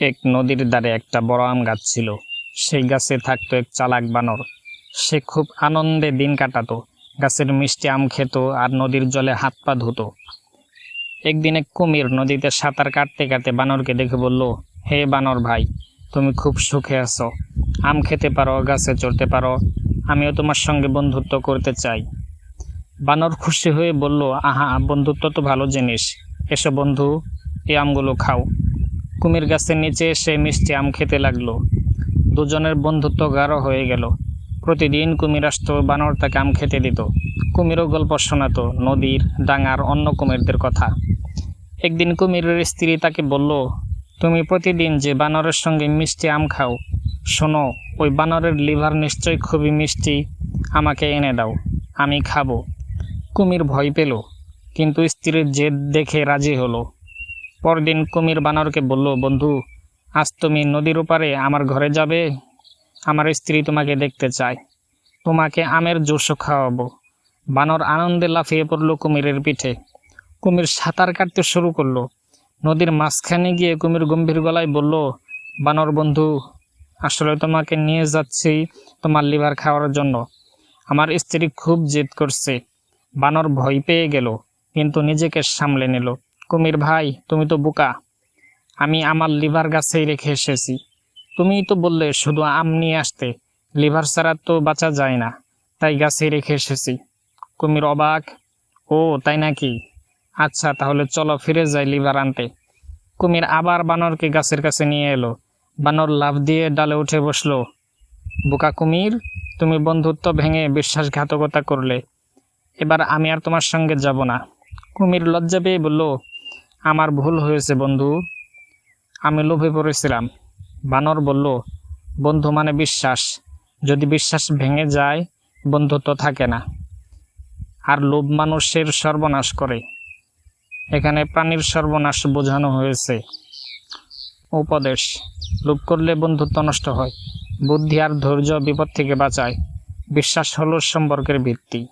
এক নদীর দ্বারে একটা বড় আম গাছ ছিল। সেই গাছে থাকতো এক চালাক বানর। সে খুব আনন্দে দিন কাটাতো। গাছের মিষ্টি আম খেত আর নদীর জলে হাত পা ধুতো। একদিন এক কুমির নদীতে সাঁতার কাটতে কাটতে বানরকে দেখে বলল, হে বানর ভাই, তুমি খুব সুখে আছো। আম খেতে পারো, গাছে চড়তে পারো। আমিও তোমার সঙ্গে বন্ধুত্ব করতে চাই। বানর খুশি হয়ে বলল, আহা, বন্ধুত্ব তো ভালো জিনিস। এসো বন্ধু, এই আমগুলো খাও। কুমির গাছের নিচে এসে মিষ্টি আম খেতে লাগল। দুজনের বন্ধুত্ব গাঢ় হয়ে গেল। প্রতিদিন কুমির আসতো, বানর তাকে আম খেতে দিত। কুমিরও গল্প শোনাতো, নদীর, ডাঙার, অন্য কুমিরদের কথা। একদিন কুমিরের স্ত্রী তাকে বলল, তুমি প্রতিদিন যে বানরের সঙ্গে মিষ্টি আম খাও, শোনো, ওই বানরের লিভার নিশ্চয়ই খুবই মিষ্টি। আমাকে এনে দাও, আমি খাব। কুমির ভয় পেল, কিন্তু স্ত্রীর জেদ দেখে রাজি হলো। পরদিন কুমির বানরকে বলল, বন্ধু, আজ তুমি নদীর ওপারে আমার ঘরে যাবে। আমার স্ত্রী তোমাকে দেখতে চায়। তোমাকে আমের জুসও খাওয়াবো। বানর আনন্দে লাফিয়ে পড়ল কুমিরের পিঠে। কুমির সাঁতার কাটতে শুরু করল। নদীর মাঝখানে গিয়ে কুমির গম্ভীর গলায় বলল, বানর বন্ধু, আসলে তোমাকে নিয়ে যাচ্ছি তোমার লিভার খাওয়ার জন্য। আমার স্ত্রী খুব জেদ করছে। বানর ভয় পেয়ে গেল, কিন্তু নিজেকে সামলে নিল। কুমির ভাই, তুমি তো বোকা। আমি আমার লিভার গাছেই রেখে এসেছি। তুমি তো বললে শুধু আম নিয়ে আসতে, লিভার ছাড়া তো বাঁচা যায় না, তাই গাছেই রেখে এসেছি। কুমির অবাক, ও, তাই নাকি? আচ্ছা তাহলে চলো ফিরে যাই লিভার আনতে। কুমির আবার বানরকে গাছের কাছে নিয়ে এলো। বানর লাফ দিয়ে ডালে উঠে বসল, বোকা কুমির, তুমি বন্ধুত্ব ভেঙে বিশ্বাসঘাতকতা করলে। এবার আমি আর তোমার সঙ্গে যাব না। কুমির লজ্জা পেয়ে বলল আমার ভুল হয়েছে, বন্ধু। আমি লোভে পড়েছিলাম। বানর বলল, বন্ধু মানে বিশ্বাস। যদি বিশ্বাস ভেঙে যায় বন্ধুত্ব থাকে না। আর লোভ মানুষের সর্বনাশ করে। এখানে প্রাণীর সর্বনাশ বোঝানো হয়েছে। উপদেশ, লোভ করলে বন্ধুত্ব নষ্ট হয়। বুদ্ধি আর ধৈর্য বিপদ থেকে বাঁচায়। বিশ্বাস হলো সম্পর্কের ভিত্তি।